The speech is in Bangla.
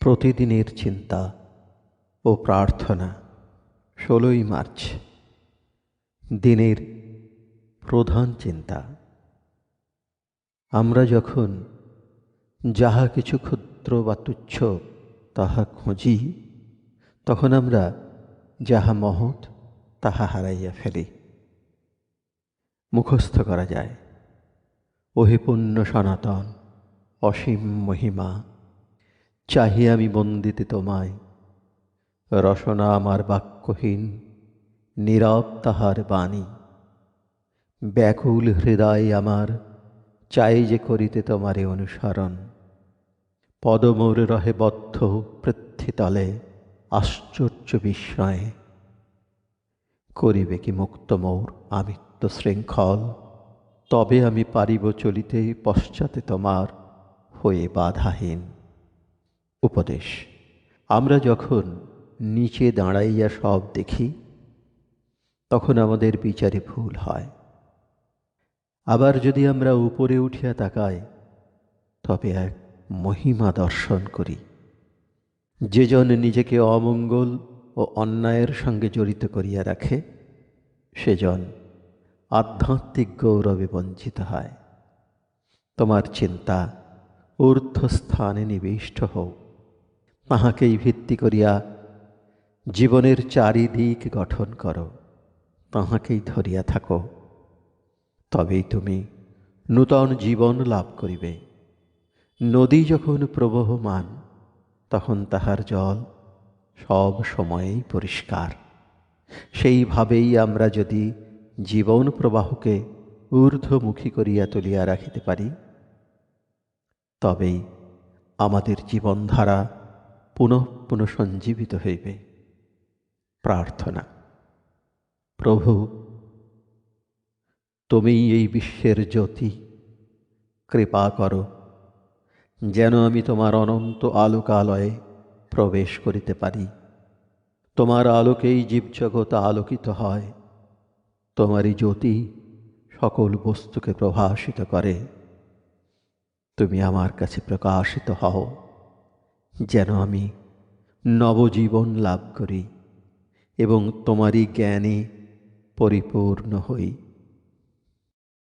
প্রতিদিনের চিন্তা ও প্রার্থনা ষোলোই মার্চ। দিনের প্রধান চিন্তা। আমরা যখন যাহা কিছু ক্ষুদ্র বা তুচ্ছ তাহা খুঁজি, তখন আমরা যাহা মহৎ তাহা হারাইয়া ফেলি। মুখস্থ করা যায়। ওহে পুণ্য সনাতন, অসীম মহিমা। চাহি আমি বন্দিতে তোমায়। রসনা আমার বাক্যহীন, নীরব তাহার বাণী। ব্যাকুল হৃদয় আমার, চাই যে করিতে তোমারে অনুসরণ। পদমোর রহে বদ্ধ পৃথ্বীতলে আশ্চর্য বিস্ময়ে। করিবে কি মুক্ত মোর আমিত্ব শৃঙ্খল? তবে আমি পারিব চলিতে পশ্চাতে তোমার হয়ে বাধাহীন। উপদেশ। আমরা যখন নিচে দাঁড়াইয়া সব দেখি, তখন আমাদের বিচারে ভুল হয়। আবার যদি আমরা উপরে উঠিয়া তাকাই, তবে এক মহিমা দর্শন করি। যেজন নিজেকে অমঙ্গল ও অন্যায়ের সঙ্গে জড়িত করিয়া রাখে সেজন আধ্যাত্মিক গৌরবে বঞ্চিত হয়। তোমার চিন্তা ঊর্ধ্বস্থানে নিবিষ্ট হোক তাহাকেই ভিত্তি করিয়া জীবনের চারিদিক গঠন করো, তাহাকেই ধরিয়া থাকো। তবেই তুমি নূতন জীবন লাভ করিবে। নদী যখন প্রবহমান, তখন তাহার জল সব সময়েই পরিষ্কার। সেইভাবেই আমরা যদি জীবন প্রবাহকে ঊর্ধ্বমুখী করিয়া তুলিয়া রাখিতে পারি, তবেই আমাদের জীবনধারা পুনঃ পুনঃ সঞ্জীবিত হইবে। প্রার্থনা। প্রভু, তুমিই এই বিশ্বের জ্যোতি। কৃপা করো, যেন আমি তোমার অনন্ত আলোকালয়ে প্রবেশ করিতে পারি। তোমার আলোকেই জীবজগৎ আলোকিত হয়। তোমারই জ্যোতি সকল বস্তুকে প্রভাসিত করে। তুমি আমার কাছে প্রকাশিত হও। যেন আমি নবজীবন লাভ করি এবং তোমারই জ্ঞানে পরিপূর্ণ হই।